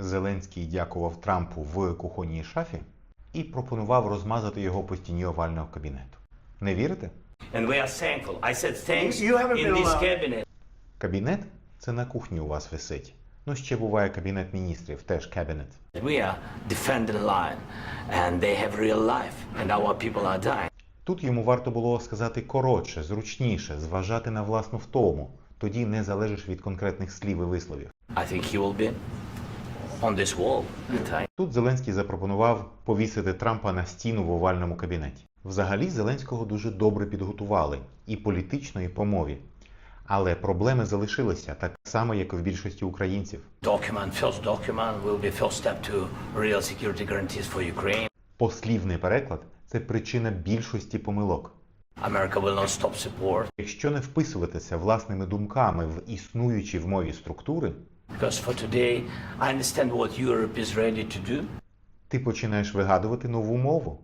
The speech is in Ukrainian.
Зеленський дякував Трампу в кухонній шафі і пропонував розмазати його по стіні овального кабінету. Не вірите? And we are thankful. I said thanks You haven't in been this cabinet. Кабінет це на кухні у вас висить. Ну, ще буває кабінет міністрів, теж кабінет. We are defending line, and they have real life, and our people are dying. Тут йому варто було сказати коротше, зручніше, зважати на власну втому. Тоді не залежиш від конкретних слів і висловів. I think he will be on this wall. Тут Зеленський запропонував повісити Трампа на стіну в овальному кабінеті. Взагалі Зеленського дуже добре підготували і політично, і по мові. Але проблеми залишилися так само, як і в більшості українців. Document, first document will be first step to real security guarantees for Ukraine. Послівний переклад це причина більшості помилок. America will not stop support Якщо не вписуватися власними думками в існуючі в мові структури, because for today I understand what Europe is ready to do. ти починаєш вигадувати нову мову.